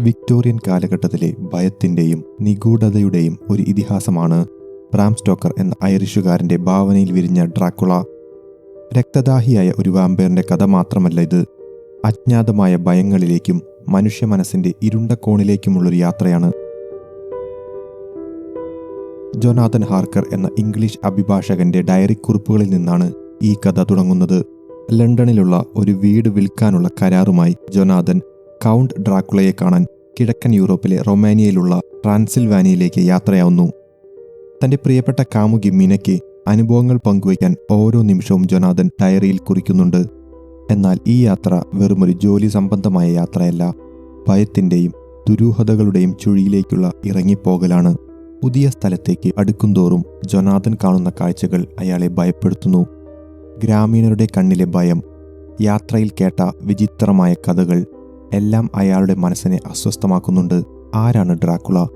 Victorian കാലഘട്ടത്തിലെ ഭയത്തിന്റെയും നിഗൂഢതയുടെയും ഒരു ഇതിഹാസമാണ് Bram Stoker എന്ന ഐറിഷുകാരന്റെ ഭാവനയിൽ വിരിഞ്ഞ ഡ്രാക്കുള. രക്തദാഹിയായ ഒരു വാമ്പയറിന്റെ കഥ മാത്രമല്ല ഇത്. അജ്ഞാതമായ ഭയങ്ങളിലേക്കും മനുഷ്യ മനസ്സിന്റെ ഇരുണ്ട കോണിലേക്കുമുള്ളൊരു യാത്രയാണ്. ജോനാഥൻ ഹാർക്കർ എന്ന ഇംഗ്ലീഷ് അഭിഭാഷകന്റെ ഡയറി കുറിപ്പുകളിൽ നിന്നാണ് ഈ കഥ തുടങ്ങുന്നത്. ലണ്ടനിലുള്ള ഒരു വീട് വിൽക്കാനുള്ള കരാറുമായി ജോനാഥൻ കൗണ്ട് ഡ്രാക്കുളയെ കാണാൻ കിഴക്കൻ യൂറോപ്പിലെ റൊമാനിയയിലുള്ള ട്രാൻസിൽവാനിയയിലേക്ക് യാത്രയാവുന്നു. തന്റെ പ്രിയപ്പെട്ട കാമുകി മിനയ്ക്ക് അനുഭവങ്ങൾ പങ്കുവയ്ക്കാൻ ഓരോ നിമിഷവും ജൊനാഥൻ ഡയറിയിൽ കുറിക്കുന്നുണ്ട്. എന്നാൽ ഈ യാത്ര വെറുമൊരു ജോലി സംബന്ധമായ യാത്രയല്ല ഭയത്തിന്റെയും ദുരൂഹതകളുടെയും ചുഴിയിലേക്കുള്ള ഇറങ്ങിപ്പോകലാണ്. പുതിയ സ്ഥലത്തേക്ക് അടുക്കുംതോറും ജൊനാഥൻ കാണുന്ന കാഴ്ചകൾ അയാളെ ഭയപ്പെടുത്തുന്നു. ഗ്രാമീണരുടെ കണ്ണിലെ ഭയം യാത്രയിൽ കേട്ട വിചിത്രമായ കഥകൾ എല്ലാം അയാളുടെ മനസ്സിനെ അസ്വസ്ഥമാക്കുന്നുണ്ട്. ആരാണ് ഡ്രാക്കുള?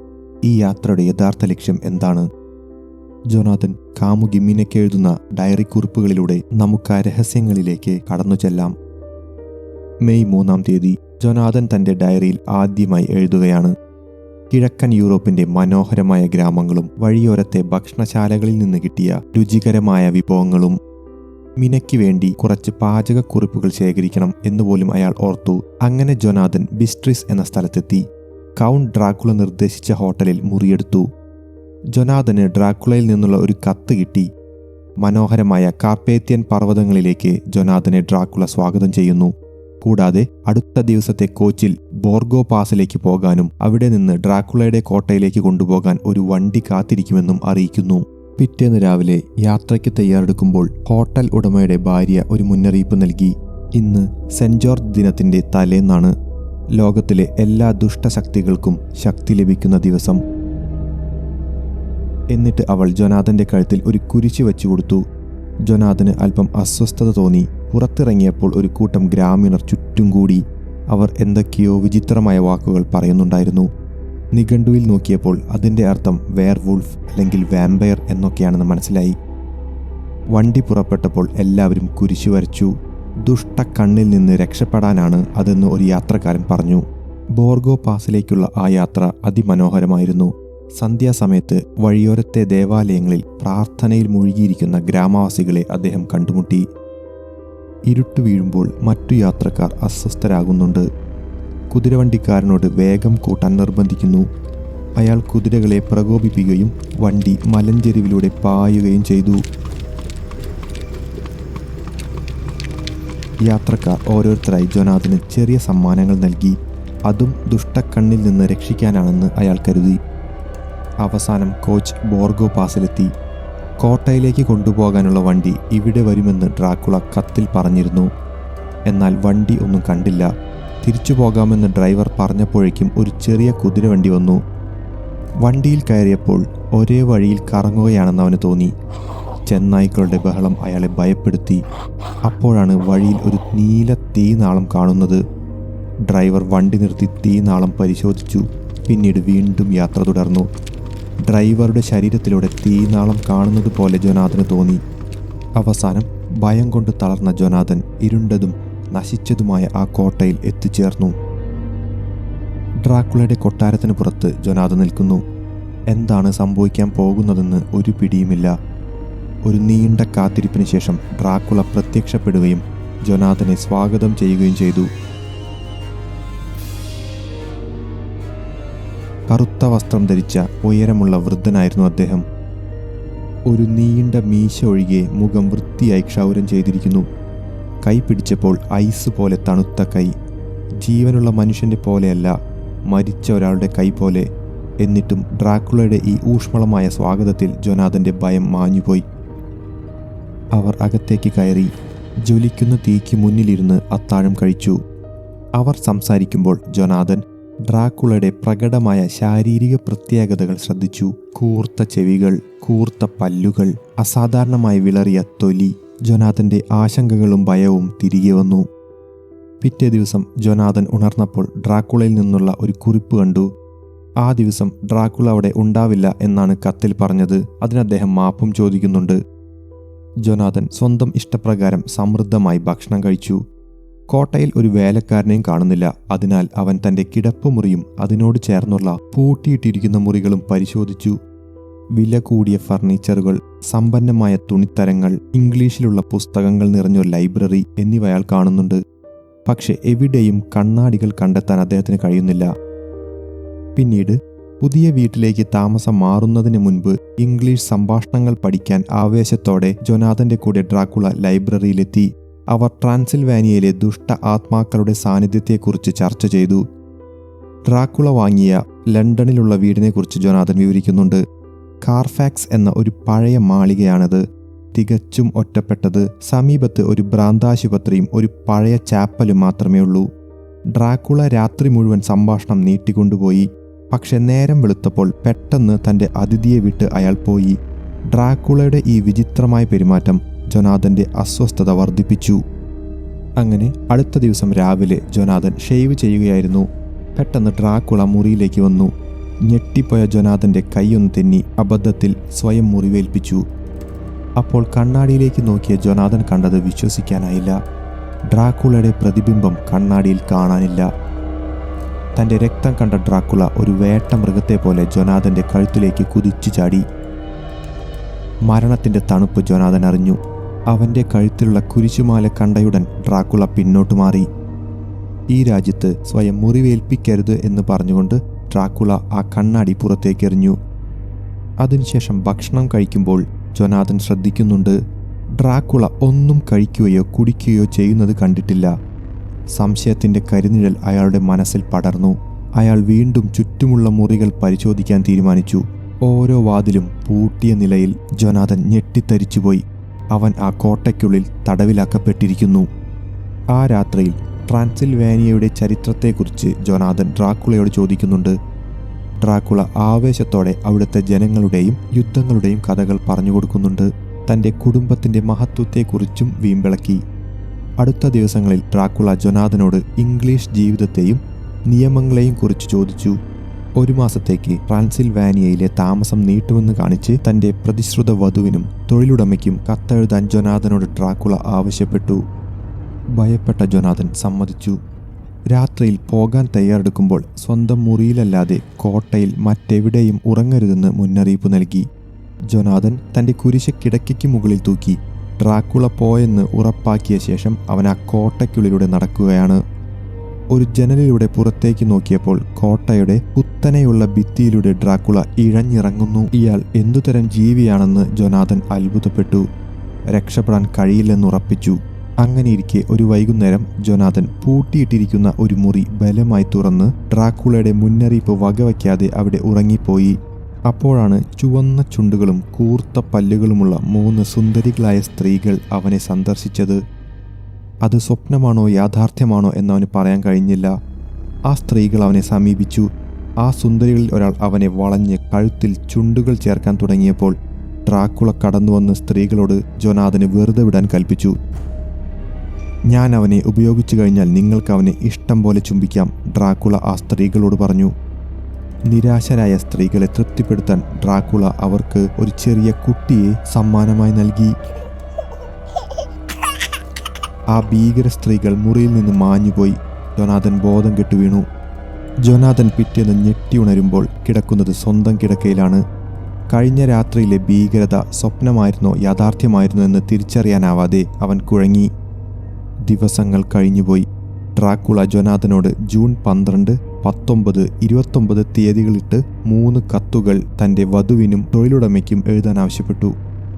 ഈ യാത്രയുടെ യഥാർത്ഥ ലക്ഷ്യം എന്താണ്? ജോനാഥൻ കാമുകി എഴുതുന്ന ഡയറി കുറിപ്പുകളിലൂടെ നമുക്ക് ആ രഹസ്യങ്ങളിലേക്ക് കടന്നു ചെല്ലാം. മെയ് മൂന്നാം തീയതി ജോനാഥൻ തന്റെ ഡയറിയിൽ ആദ്യമായി എഴുതുകയാണ്. കിഴക്കൻ യൂറോപ്പിന്റെ മനോഹരമായ ഗ്രാമങ്ങളും വഴിയോരത്തെ ഭക്ഷണശാലകളിൽ നിന്ന് കിട്ടിയ രുചികരമായ വിഭവങ്ങളും മിനയ്ക്ക് വേണ്ടി കുറച്ച് പാചകക്കുറിപ്പുകൾ ശേഖരിക്കണം എന്നുപോലും അയാൾ ഓർത്തു. അങ്ങനെ ജൊനാഥൻ ബിസ്ട്രിസ് എന്ന സ്ഥലത്തെത്തി കൗണ്ട് ഡ്രാക്കുള നിർദ്ദേശിച്ച ഹോട്ടലിൽ മുറിയെടുത്തു. ജൊനാഥന് ഡ്രാക്കുളയിൽ നിന്നുള്ള ഒരു കത്ത് കിട്ടി. മനോഹരമായ കാർപ്പേത്യൻ പർവതങ്ങളിലേക്ക് ജൊനാഥനെ ഡ്രാക്കുള സ്വാഗതം ചെയ്യുന്നു. കൂടാതെ അടുത്ത ദിവസത്തെ കോച്ചിൽ ബോർഗോ പാസിലേക്ക് പോകാനും അവിടെ നിന്ന് ഡ്രാക്കുളയുടെ കോട്ടയിലേക്ക് കൊണ്ടുപോകാൻ ഒരു വണ്ടി കാത്തിരിക്കുമെന്നും അറിയിക്കുന്നു. പിറ്റേന്ന് രാവിലെ യാത്രയ്ക്ക് തയ്യാറെടുക്കുമ്പോൾ ഹോട്ടൽ ഉടമയുടെ ഭാര്യ ഒരു മുന്നറിയിപ്പ് നൽകി. ഇന്ന് സെന്റ് ജോർജ് ദിനത്തിന്റെ തലേന്നാണ് ലോകത്തിലെ എല്ലാ ദുഷ്ടശക്തികൾക്കും ശക്തി ലഭിക്കുന്ന ദിവസം. എന്നിട്ട് അവൾ ജൊനാഥന്റെ കഴുത്തിൽ ഒരു കുരിശ് വെച്ചു കൊടുത്തു. ജൊനാഥന് അല്പം അസ്വസ്ഥത തോന്നി. പുറത്തിറങ്ങിയപ്പോൾ ഒരു കൂട്ടം ഗ്രാമീണർ ചുറ്റും കൂടി. അവർ എന്തൊക്കെയോ വിചിത്രമായ വാക്കുകൾ പറയുന്നുണ്ടായിരുന്നു. നിഘണ്ടുവിൽ നോക്കിയപ്പോൾ അതിന്റെ അർത്ഥം വെയർ വുൾഫ് അല്ലെങ്കിൽ വാമ്പയർ എന്നൊക്കെയാണെന്ന് മനസ്സിലായി. വണ്ടി പുറപ്പെട്ടപ്പോൾ എല്ലാവരും കുരിശു വരച്ചു. ദുഷ്ട കണ്ണിൽ നിന്ന് രക്ഷപ്പെടാനാണ് അതെന്ന് ഒരു യാത്രക്കാരൻ പറഞ്ഞു. ബോർഗോ പാസിലേക്കുള്ള ആ യാത്ര അതിമനോഹരമായിരുന്നു. സന്ധ്യാസമയത്ത് വഴിയോരത്തെ ദേവാലയങ്ങളിൽ പ്രാർത്ഥനയിൽ മുഴുകിയിരിക്കുന്ന ഗ്രാമവാസികളെ അദ്ദേഹം കണ്ടുമുട്ടി. ഇരുട്ട് വീഴുമ്പോൾ മറ്റു യാത്രക്കാർ അസ്വസ്ഥരാകുന്നുണ്ട്. കുതിരവണ്ടിക്കാരനോട് വേഗം കൂട്ടാൻ നിർബന്ധിക്കുന്നു. അയാൾ കുതിരകളെ പ്രകോപിപ്പിക്കുകയും വണ്ടി മലഞ്ചെരിവിലൂടെ പായുകയും ചെയ്തു. യാത്രക്കാർ ഓരോരുത്തരായി ജോനാഥിന് ചെറിയ സമ്മാനങ്ങൾ നൽകി. അതും ദുഷ്ടക്കണ്ണിൽ നിന്ന് രക്ഷിക്കാനാണെന്ന് അയാൾ കരുതി. അവസാനം കോച്ച് ബോർഗോ പാസിലെത്തി. കോട്ടയിലേക്ക് കൊണ്ടുപോകാനുള്ള വണ്ടി ഇവിടെ വരുമെന്ന് ഡ്രാക്കുള കത്തിൽ പറഞ്ഞിരുന്നു. എന്നാൽ വണ്ടി ഒന്നും കണ്ടില്ല. തിരിച്ചു പോകാമെന്ന് ഡ്രൈവർ പറഞ്ഞപ്പോഴേക്കും ഒരു ചെറിയ കുതിരവണ്ടി വന്നു. വണ്ടിയിൽ കയറിയപ്പോൾ ഒരേ വഴിയിൽ കറങ്ങുകയാണെന്ന് അവന് തോന്നി. ചെന്നായ്ക്കളുടെ ബഹളം അയാളെ ഭയപ്പെടുത്തി. അപ്പോഴാണ് വഴിയിൽ ഒരു നീല തീനാളം കാണുന്നത്. ഡ്രൈവർ വണ്ടി നിർത്തി തീനാളം പരിശോധിച്ചു. പിന്നീട് വീണ്ടും യാത്ര തുടർന്നു. ഡ്രൈവറുടെ ശരീരത്തിലൂടെ തീനാളം കാണുന്നത് പോലെ ജൊനാഥന് തോന്നി. അവസാനം ഭയം കൊണ്ട് തളർന്ന ജൊനാഥൻ ഇരുണ്ടതും നശിച്ചതുമായ ആ കോട്ടയിൽ എത്തിച്ചേർന്നു. ഡ്രാക്കുളയുടെ കൊട്ടാരത്തിന് പുറത്ത് ജൊനാഥ നിൽക്കുന്നു. എന്താണ് സംഭവിക്കാൻ പോകുന്നതെന്ന് ഒരു പിടിയുമില്ല. ഒരു നീണ്ട കാത്തിരിപ്പിന് ശേഷം ഡ്രാക്കുള പ്രത്യക്ഷപ്പെടുകയും ജൊനാഥനെ സ്വാഗതം ചെയ്യുകയും ചെയ്തു. കറുത്ത വസ്ത്രം ധരിച്ച ഉയരമുള്ള വൃദ്ധനായിരുന്നു അദ്ദേഹം. ഒരു നീണ്ട മീശ ഒഴികെ മുഖം വൃത്തിയായി ക്ഷൗരം ചെയ്തിരിക്കുന്നു. കൈ പിടിച്ചപ്പോൾ ഐസ് പോലെ തണുത്ത കൈ. ജീവനുള്ള മനുഷ്യന്റെ പോലെയല്ല മരിച്ച ഒരാളുടെ കൈ പോലെ. എന്നിട്ടും ഡ്രാക്കുളയുടെ ഈ ഊഷ്മളമായ സ്വാഗതത്തിൽ ജൊനാഥന്റെ ഭയം മാഞ്ഞുപോയി. അവർ അകത്തേക്ക് കയറി ജ്വലിക്കുന്ന തീക്ക് മുന്നിലിരുന്ന് അത്താഴം കഴിച്ചു. അവർ സംസാരിക്കുമ്പോൾ ജൊനാഥൻ ഡ്രാക്കുളയുടെ പ്രകടമായ ശാരീരിക പ്രത്യേകതകൾ ശ്രദ്ധിച്ചു. കൂർത്ത ചെവികൾ കൂർത്ത പല്ലുകൾ അസാധാരണമായി വിളറിയ തൊലി ജൊനാഥന്റെ ആശങ്കകളും ഭയവും തിരികെ വന്നു. പിറ്റേ ദിവസം ജൊനാഥൻ ഉണർന്നപ്പോൾ ഡ്രാക്കുളയിൽ നിന്നുള്ള ഒരു കുറിപ്പ് കണ്ടു. ആ ദിവസം ഡ്രാക്കുള അവിടെ ഉണ്ടാവില്ല എന്നാണ് കത്തിൽ പറഞ്ഞത്. അതിന് അദ്ദേഹം മാപ്പും ചോദിക്കുന്നുണ്ട്. ജൊനാഥൻ സ്വന്തം ഇഷ്ടപ്രകാരം സമൃദ്ധമായി ഭക്ഷണം കഴിച്ചു. കോട്ടയിൽ ഒരു വേലക്കാരനെയും കാണുന്നില്ല. അതിനാൽ അവൻ തന്റെ കിടപ്പുമുറിയും അതിനോട് ചേർന്നുള്ള പൂട്ടിയിട്ടിരിക്കുന്ന മുറികളും പരിശോധിച്ചു. വില കൂടിയ ഫർണിച്ചറുകൾ സമ്പന്നമായ തുണിത്തരങ്ങൾ ഇംഗ്ലീഷിലുള്ള പുസ്തകങ്ങൾ നിറഞ്ഞ ലൈബ്രറി എന്നിവ അയാൾ കാണുന്നുണ്ട്. പക്ഷെ എവിടെയും കണ്ണാടികൾ കണ്ടെത്താൻ അദ്ദേഹത്തിന് കഴിയുന്നില്ല. പിന്നീട് പുതിയ വീട്ടിലേക്ക് താമസം മാറുന്നതിന് മുൻപ് ഇംഗ്ലീഷ് സംഭാഷണങ്ങൾ പഠിക്കാൻ ആവേശത്തോടെ ജൊനാഥന്റെ കൂടെ ഡ്രാക്കുള ലൈബ്രറിയിലെത്തി. അവർ ട്രാൻസിൽവാനിയയിലെ ദുഷ്ട ആത്മാക്കളുടെ സാന്നിധ്യത്തെക്കുറിച്ച് ചർച്ച ചെയ്തു. ഡ്രാക്കുള വാങ്ങിയ ലണ്ടനിലുള്ള വീടിനെക്കുറിച്ച് ജൊനാഥൻ വിവരിക്കുന്നുണ്ട്. കാർഫാക്സ് എന്ന ഒരു പഴയ മാളികയാണത്. തികച്ചും ഒറ്റപ്പെട്ടത് സമീപത്ത് ഒരു ഭ്രാന്താശുപത്രിയും ഒരു പഴയ ചാപ്പലും മാത്രമേ ഉള്ളൂ. ഡ്രാക്കുള രാത്രി മുഴുവൻ സംഭാഷണം നീട്ടിക്കൊണ്ടുപോയി. പക്ഷെ നേരം വെളുത്തപ്പോൾ പെട്ടെന്ന് തന്റെ അതിഥിയെ വിട്ട് അയാൾ പോയി. ഡ്രാക്കുളയുടെ ഈ വിചിത്രമായ പെരുമാറ്റം ജൊനാഥന്റെ അസ്വസ്ഥത വർദ്ധിപ്പിച്ചു. അങ്ങനെ അടുത്ത ദിവസം രാവിലെ ജൊനാഥൻ ഷേവ് ചെയ്യുകയായിരുന്നു. പെട്ടെന്ന് ഡ്രാക്കുള മുറിയിലേക്ക് വന്നു. ഞെട്ടിപ്പോയ ജൊനാഥന്റെ കൈയൊന്ന് തെന്നി അബദ്ധത്തിൽ സ്വയം മുറിവേൽപ്പിച്ചു. അപ്പോൾ കണ്ണാടിയിലേക്ക് നോക്കിയ ജൊനാഥൻ കണ്ടത് വിശ്വസിക്കാനായില്ല. ഡ്രാക്കുളയുടെ പ്രതിബിംബം കണ്ണാടിയിൽ കാണാനില്ല. തന്റെ രക്തം കണ്ട ഡ്രാക്കുള ഒരു വേട്ട മൃഗത്തെ പോലെ ജൊനാഥന്റെ കഴുത്തിലേക്ക് കുതിച്ചു ചാടി. മരണത്തിന്റെ തണുപ്പ് ജൊനാഥൻ അറിഞ്ഞു. അവന്റെ കഴുത്തിലുള്ള കുരിശുമാല കണ്ടയുടൻ ഡ്രാക്കുള പിന്നോട്ട് മാറി. ഈ രാജ്യത്ത് സ്വയം മുറിവേൽപ്പിക്കരുത് എന്ന് പറഞ്ഞുകൊണ്ട് ഡ്രാക്കുള ആ കണ്ണാടി പുറത്തേക്കെറിഞ്ഞു. അതിനുശേഷം ഭക്ഷണം കഴിക്കുമ്പോൾ ജൊനാഥൻ ശ്രദ്ധിക്കുന്നുണ്ട് ഡ്രാക്കുള ഒന്നും കഴിക്കുകയോ കുടിക്കുകയോ ചെയ്യുന്നത് കണ്ടിട്ടില്ല. സംശയത്തിന്റെ കരിനിഴൽ അയാളുടെ മനസ്സിൽ പടർന്നു. അയാൾ വീണ്ടും ചുറ്റുമുള്ള മുറികൾ പരിശോധിക്കാൻ തീരുമാനിച്ചു. ഓരോ വാതിലും പൂട്ടിയ നിലയിൽ ജൊനാഥൻ ഞെട്ടിത്തരിച്ചുപോയി. അവൻ ആ കോട്ടയ്ക്കുള്ളിൽ തടവിലാക്കപ്പെട്ടിരിക്കുന്നു. ആ രാത്രിയിൽ ട്രാൻസിൽവാനിയയുടെ ചരിത്രത്തെക്കുറിച്ച് ജോനാഥൻ ഡ്രാക്കുളയോട് ചോദിക്കുന്നുണ്ട്. ഡ്രാക്കുള ആവേശത്തോടെ അവിടുത്തെ ജനങ്ങളുടെയും യുദ്ധങ്ങളുടെയും കഥകൾ പറഞ്ഞു കൊടുക്കുന്നുണ്ട്. തന്റെ കുടുംബത്തിന്റെ മഹത്വത്തെക്കുറിച്ചും വീമ്പിളക്കി. അടുത്ത ദിവസങ്ങളിൽ ഡ്രാക്കുള ജൊനാഥനോട് ഇംഗ്ലീഷ് ജീവിതത്തെയും നിയമങ്ങളെയും കുറിച്ച് ചോദിച്ചു. ഒരു മാസത്തേക്ക് ട്രാൻസിൽവാനിയയിലെ താമസം നീട്ടുമെന്ന് കാണിച്ച് തന്റെ പ്രതിശ്രുത വധുവിനും തൊഴിലുടമയ്ക്കും കത്തെഴുതാൻ ജൊനാഥനോട് ഡ്രാക്കുള ആവശ്യപ്പെട്ടു. ഭയപ്പെട്ട ജൊനാഥൻ സമ്മതിച്ചു. രാത്രിയിൽ പോകാൻ തയ്യാറെടുക്കുമ്പോൾ സ്വന്തം മുറിയിലല്ലാതെ കോട്ടയിൽ മറ്റെവിടെയും ഉറങ്ങരുതെന്ന് മുന്നറിയിപ്പ് നൽകി. ജൊനാഥൻ തന്റെ കുരിശ കിടക്കയ്ക്ക് മുകളിൽ തൂക്കി ഡ്രാക്കുള പോയെന്ന് ഉറപ്പാക്കിയ ശേഷം അവൻ ആ കോട്ടയ്ക്കുള്ളിലൂടെ നടക്കുകയാണ്. ഒരു ജനലിലൂടെ പുറത്തേക്ക് നോക്കിയപ്പോൾ കോട്ടയുടെ കുത്തനെയുള്ള ഭിത്തിയിലൂടെ ഡ്രാക്കുള ഇഴഞ്ഞിറങ്ങുന്നു. ഇയാൾ എന്തുതരം ജീവിയാണെന്ന് ജൊനാഥൻ അത്ഭുതപ്പെട്ടു. രക്ഷപ്പെടാൻ കഴിയില്ലെന്നുറപ്പിച്ചു അങ്ങനെയിരിക്കെ ഒരു വൈകുന്നേരം ജൊനാഥൻ പൂട്ടിയിട്ടിരിക്കുന്ന ഒരു മുറി ബലമായി തുറന്ന് ഡ്രാക്കുളയുടെ മുന്നറിയിപ്പ് വകവയ്ക്കാതെ അവിടെ ഉറങ്ങിപ്പോയി. അപ്പോഴാണ് ചുവന്ന ചുണ്ടുകളും കൂർത്ത പല്ലുകളുമുള്ള മൂന്ന് സുന്ദരികളായ സ്ത്രീകൾ അവനെ സന്ദർശിച്ചത്. അത് സ്വപ്നമാണോ യാഥാർത്ഥ്യമാണോ എന്നവന് പറയാൻ കഴിഞ്ഞില്ല. ആ സ്ത്രീകൾ അവനെ സമീപിച്ചു. ആ സുന്ദരികളിൽ ഒരാൾ അവനെ വളഞ്ഞ് കഴുത്തിൽ ചുണ്ടുകൾ ചേർക്കാൻ തുടങ്ങിയപ്പോൾ ഡ്രാക്കുള കടന്നുവന്ന് സ്ത്രീകളോട് ജൊനാഥന് വെറുതെ വിടാൻ കൽപ്പിച്ചു. ഞാൻ അവനെ ഉപയോഗിച്ചു കഴിഞ്ഞാൽ നിങ്ങൾക്ക് അവനെ ഇഷ്ടം പോലെ ചുംബിക്കാം ഡ്രാക്കുള ആ സ്ത്രീകളോട് പറഞ്ഞു. നിരാശരായ സ്ത്രീകളെ തൃപ്തിപ്പെടുത്താൻ ഡ്രാക്കുള അവർക്ക് ഒരു ചെറിയ കുട്ടിയെ സമ്മാനമായി നൽകി. ആ ഭീകര സ്ത്രീകൾ മുറിയിൽ നിന്ന് മാഞ്ഞുപോയി. ജൊനാഥൻ ബോധം കെട്ടു വീണു. ജൊനാഥൻ പിറ്റേന്ന് ഞെട്ടി ഉണരുമ്പോൾ കിടക്കുന്നത് സ്വന്തം കിടക്കയിലാണ്. കഴിഞ്ഞ രാത്രിയിലെ ഭീകരത സ്വപ്നമായിരുന്നോ യാഥാർത്ഥ്യമായിരുന്നോ എന്ന് തിരിച്ചറിയാനാവാതെ അവൻ കുഴങ്ങി. ദിവസങ്ങൾ കഴിഞ്ഞുപോയി. ട്രാക്കുള ജൊനാഥനോട് ജൂൺ പന്ത്രണ്ട് പത്തൊമ്പത് ഇരുപത്തൊമ്പത് തീയതികളിട്ട് മൂന്ന് കത്തുകൾ തന്റെ വധുവിനും തൊഴിലുടമയ്ക്കും എഴുതാൻ ആവശ്യപ്പെട്ടു.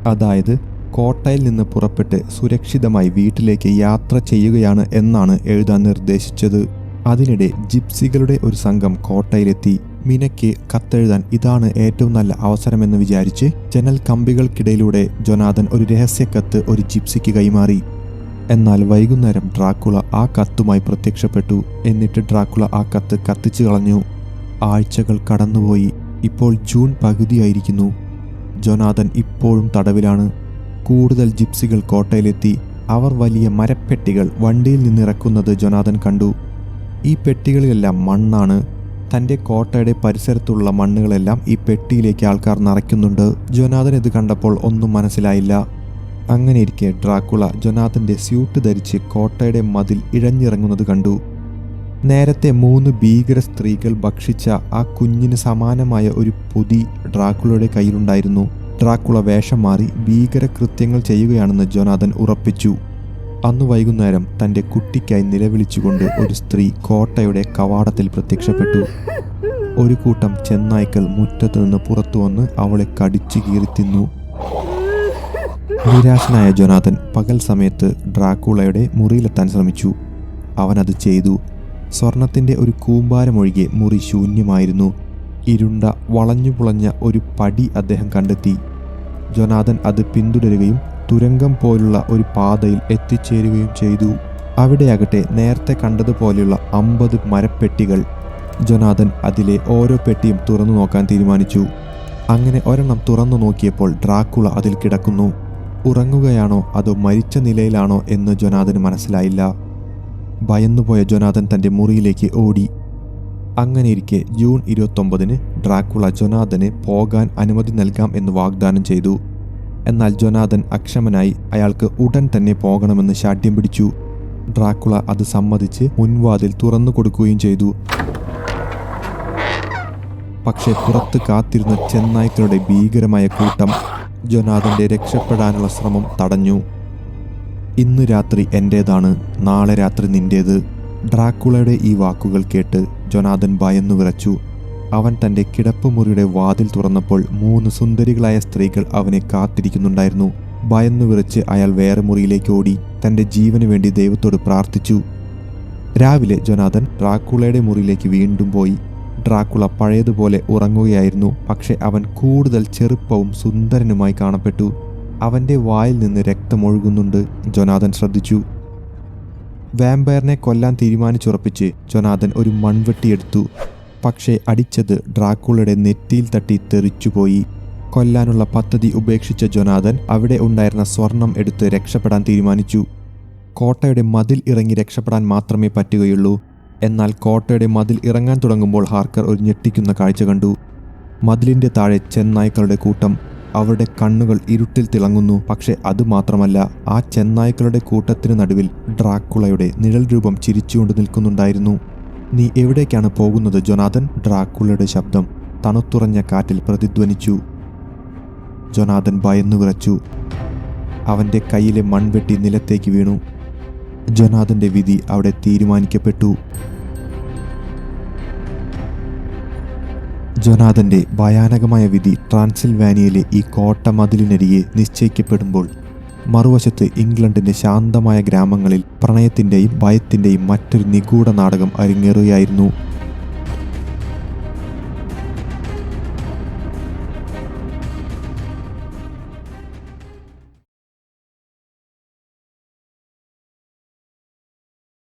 അതായത് കോട്ടയിൽ നിന്ന് പുറപ്പെട്ട് സുരക്ഷിതമായി വീട്ടിലേക്ക് യാത്ര ചെയ്യുകയാണ് എന്നാണ് എഴുതാൻ നിർദ്ദേശിച്ചത്. അതിനിടെ ജിപ്സികളുടെ ഒരു സംഘം കോട്ടയിലെത്തി. മിനയ്ക്ക് കത്തെഴുതാൻ ഇതാണ് ഏറ്റവും നല്ല അവസരമെന്ന് വിചാരിച്ച് ജനൽ കമ്പികൾക്കിടയിലൂടെ ജൊനാഥൻ ഒരു രഹസ്യ കത്ത് ഒരു ജിപ്സിക്ക് കൈമാറി. എന്നാൽ വൈകുന്നേരം ഡ്രാക്കുള ആ കത്തുമായി പ്രത്യക്ഷപ്പെട്ടു. എന്നിട്ട് ഡ്രാക്കുള ആ കത്ത് കത്തിച്ചു കളഞ്ഞു. ആഴ്ചകൾ കടന്നുപോയി. ഇപ്പോൾ ജൂൺ പകുതിയായിരിക്കുന്നു. ജൊനാഥൻ ഇപ്പോഴും തടവിലാണ്. കൂടുതൽ ജിപ്സികൾ കോട്ടയിലെത്തി. അവർ വലിയ മരപ്പെട്ടികൾ വണ്ടിയിൽ നിന്നിറക്കുന്നത് ജൊനാഥൻ കണ്ടു. ഈ പെട്ടികളിലെല്ലാം മണ്ണാണ്. തന്റെ കോട്ടയുടെ പരിസരത്തുള്ള മണ്ണുകളെല്ലാം ഈ പെട്ടിയിലേക്ക് ആൾക്കാർ നിറയ്ക്കുന്നുണ്ട്. ജൊനാഥൻ ഇത് കണ്ടപ്പോൾ ഒന്നും മനസ്സിലായില്ല. അങ്ങനെയിരിക്കെ ഡ്രാക്കുള ജൊനാഥന്റെ സ്യൂട്ട് ധരിച്ച് കോട്ടയുടെ മതിൽ ഇഴഞ്ഞിറങ്ങുന്നത് കണ്ടു. നേരത്തെ മൂന്ന് ഭീകര സ്ത്രീകൾ ഭക്ഷിച്ച ആ കുഞ്ഞിന് സമാനമായ ഒരു പൊതി ഡ്രാക്കുളയുടെ കയ്യിലുണ്ടായിരുന്നു. ഡ്രാക്കുള വേഷം മാറി ഭീകര കൃത്യങ്ങൾ ചെയ്യുകയാണെന്ന് ജൊനാഥൻ ഉറപ്പിച്ചു. അന്ന് വൈകുന്നേരം തന്റെ കുട്ടിക്കായി നിലവിളിച്ചുകൊണ്ട് ഒരു സ്ത്രീ കോട്ടയുടെ കവാടത്തിൽ പ്രത്യക്ഷപ്പെട്ടു. ഒരു കൂട്ടം ചെന്നായ്ക്കൾ മുറ്റത്തു നിന്ന് പുറത്തു വന്ന് അവളെ കടിച്ചു കീറി തിന്നു. നിരാശനായ ജൊനാഥൻ പകൽ സമയത്ത് ഡ്രാക്കുളയുടെ മുറിയിലെത്താൻ ശ്രമിച്ചു. അവനത് ചെയ്തു. സ്വർണത്തിന്റെ ഒരു കൂമ്പാരമൊഴികെ മുറി ശൂന്യമായിരുന്നു. ഇരുണ്ട വളഞ്ഞുപുളഞ്ഞ ഒരു പടി അദ്ദേഹം കണ്ടെത്തി. ജൊനാഥൻ അത് പിന്തുടരുകയും തുരങ്കം പോലുള്ള ഒരു പാതയിൽ എത്തിച്ചേരുകയും ചെയ്തു. അവിടെയാകട്ടെ നേരത്തെ കണ്ടതുപോലെയുള്ള അമ്പത് മരപ്പെട്ടികൾ. ജൊനാഥൻ അതിലെ ഓരോ പെട്ടിയും തുറന്നു നോക്കാൻ തീരുമാനിച്ചു. അങ്ങനെ ഒരെണ്ണം തുറന്നു നോക്കിയപ്പോൾ ഡ്രാക്കുള അതിൽ കിടക്കുന്നു. ഉറങ്ങുകയാണോ അതോ മരിച്ച നിലയിലാണോ എന്ന് ജൊനാഥന് മനസ്സിലായില്ല. ഭയന്നുപോയ ജൊനാഥൻ തന്റെ മുറിയിലേക്ക് ഓടി. അങ്ങനെയിരിക്കെ ജൂൺ ഇരുപത്തൊമ്പതിന് ഡ്രാക്കുള ജൊനാഥന് പോകാൻ അനുമതി നൽകാം എന്ന് വാഗ്ദാനം ചെയ്തു. എന്നാൽ ജൊനാഥൻ അക്ഷമനായി അയാൾക്ക് ഉടൻ തന്നെ പോകണമെന്ന് ശാഠ്യം പിടിച്ചു. ഡ്രാക്കുള അത് സമ്മതിച്ച് മുൻവാതിൽ തുറന്നു കൊടുക്കുകയും ചെയ്തു. പക്ഷേ പുറത്ത് കാത്തിരുന്ന ചെന്നായ്ക്കളുടെ ഭീകരമായ കൂട്ടം ജൊനാഥന്റെ രക്ഷപ്പെടാനുള്ള ശ്രമം തടഞ്ഞു. ഇന്ന് രാത്രി എന്റേതാണ് നാളെ രാത്രി നിന്റേത് ഡ്രാക്കുളയുടെ ഈ വാക്കുകൾ കേട്ട് ജൊനാഥൻ ഭയന്നു വിറച്ചു. അവൻ തന്റെ കിടപ്പുമുറിയുടെ വാതിൽ തുറന്നപ്പോൾ മൂന്ന് സുന്ദരികളായ സ്ത്രീകൾ അവനെ കാത്തിരിക്കുന്നുണ്ടായിരുന്നു. ഭയന്നു വിറച്ച് അയാൾ വേറെ മുറിയിലേക്ക് ഓടി. തന്റെ ജീവന് വേണ്ടി ദൈവത്തോട് പ്രാർത്ഥിച്ചു. രാവിലെ ജൊനാഥൻ ഡ്രാക്കുളയുടെ മുറിയിലേക്ക് വീണ്ടും പോയി. ഡ്രാക്കുള പഴയതുപോലെ ഉറങ്ങുകയായിരുന്നു. പക്ഷെ അവൻ കൂടുതൽ ചെറുപ്പവും സുന്ദരനുമായി കാണപ്പെട്ടു. അവന്റെ വായിൽ നിന്ന് രക്തമൊഴുകുന്നുണ്ട്. ജൊനാഥൻ ശ്രദ്ധിച്ചു. വാമ്പയറിനെ കൊല്ലാൻ തീരുമാനിച്ചുറപ്പിച്ച് ജൊനാഥൻ ഒരു മൺവെട്ടിയെടുത്തു. പക്ഷേ അടിച്ചത് ഡ്രാക്കുളയുടെ നെറ്റിയിൽ തട്ടി തെറിച്ചുപോയി. കൊല്ലാനുള്ള പദ്ധതി ഉപേക്ഷിച്ച ജൊനാഥൻ അവിടെ ഉണ്ടായിരുന്ന സ്വർണം എടുത്ത് രക്ഷപ്പെടാൻ തീരുമാനിച്ചു. കോട്ടയുടെ മതിൽ ഇറങ്ങി രക്ഷപ്പെടാൻ മാത്രമേ പറ്റുകയുള്ളൂ. എന്നാൽ കോട്ടയുടെ മതിൽ ഇറങ്ങാൻ തുടങ്ങുമ്പോൾ ഹാർക്കർ ഒരു ഞെട്ടിക്കുന്ന കാഴ്ച കണ്ടു. മതിലിന്റെ താഴെ ചെന്നായ്ക്കളുടെ കൂട്ടം അവരുടെ കണ്ണുകൾ ഇരുട്ടിൽ തിളങ്ങുന്നു. പക്ഷെ അതുമാത്രമല്ല ആ ചെന്നായ്ക്കളുടെ കൂട്ടത്തിനു നടുവിൽ ഡ്രാക്കുളയുടെ നിഴൽ രൂപം ചിരിച്ചുകൊണ്ട് നിൽക്കുന്നുണ്ടായിരുന്നു. നീ എവിടേക്കാണ് പോകുന്നത് ജൊനാഥൻ? ഡ്രാക്കുളയുടെ ശബ്ദം തണുത്തുറഞ്ഞ കാറ്റിൽ പ്രതിധ്വനിച്ചു. ജൊനാഥൻ ഭയന്നു വിറച്ചു അവന്റെ കയ്യിലെ മൺവെട്ടി നിലത്തേക്ക് വീണു. ജൊനാഥന്റെ വിധി അവിടെ തീരുമാനിക്കപ്പെട്ടു. ജനാഥന്റെ ഭയാനകമായ വിധി ട്രാൻസിൽവാനിയയിലെ ഈ കോട്ട മതിലിനരികെ നിശ്ചയിക്കപ്പെടുമ്പോൾ മറുവശത്ത് ഇംഗ്ലണ്ടിന്റെ ശാന്തമായ ഗ്രാമങ്ങളിൽ പ്രണയത്തിന്റെയും ഭയത്തിന്റെയും മറ്റൊരു നിഗൂഢ നാടകം അരങ്ങേറുകയായിരുന്നു.